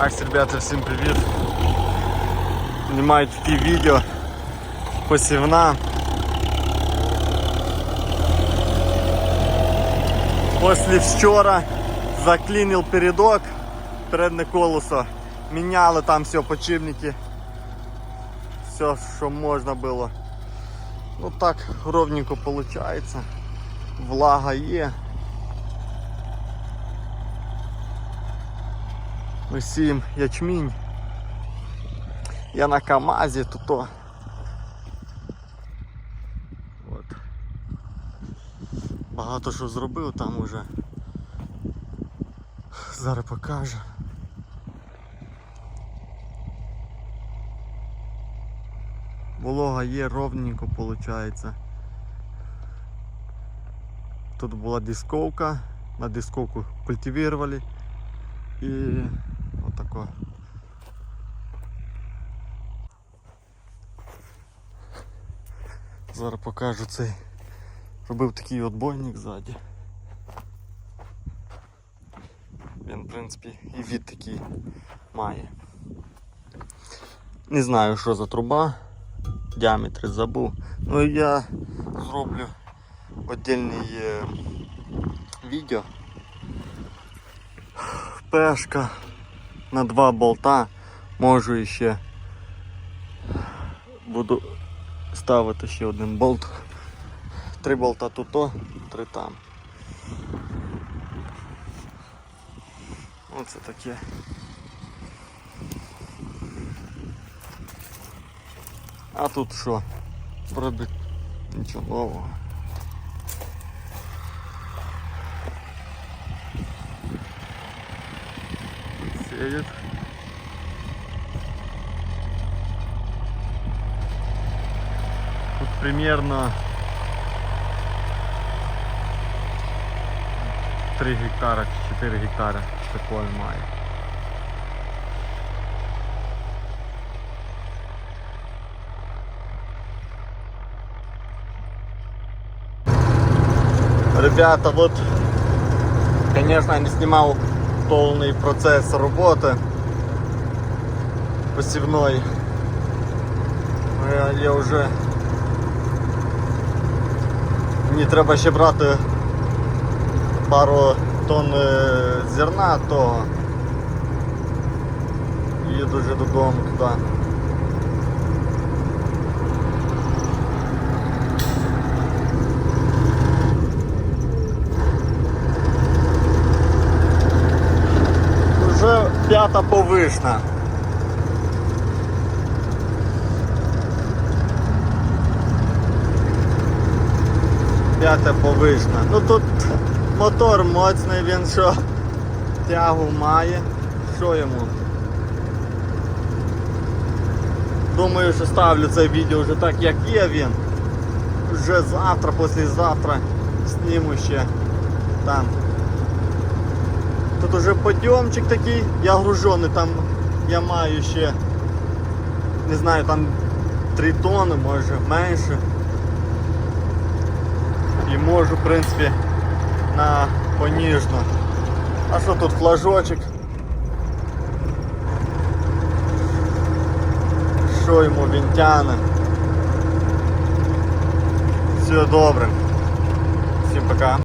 Так, ребята, всім привіт. Знімаю такі відео посівна. Після вчора заклинив передок, передне колесо. Міняли там все, подшипники. Все, що можна було. Ну так ровненько виходить. Влага є. Сіємо ячмінь. Я на КАМАЗі тут. то. От. Багато що зробив там уже. Зараз покажу. Волога є ровненько виходить. Тут була дисковка, на дисковку культивировали і отако. Зараз покажу цей. Робив такий отбойник ззаді. Він, в принципі, і від такий має. Не знаю, що за труба, діаметри забув. Ну я зроблю віддільне відео. Пешка на два болта. Можу ще буду ставити ще один болт. Три болта тут, три там. Оце таке. А тут що? Вроде нічого нового. Сеет. Тут примерно 3 гектара, 4 гектара такое має. Ребята, вот, конечно, не снимал полный процес роботи посевной. Ну, Я, я вже мені треба ще брати пару тонн е, зерна, то їду вже додому туди. Вже п'ята повишна. П'ята повишна. Ну тут мотор моцний, він що тягу має. Що йому? Думаю, що ставлю це відео вже так, як є він. Вже завтра, післязавтра зніму ще там. Тут уже подйомчик такий, я гружений, там я маю ще, не знаю, там 3 тони, може менше. І можу, в принципі, на поніжно. А що тут флажочок? Що йому він тяне? Все добре. Всім пока.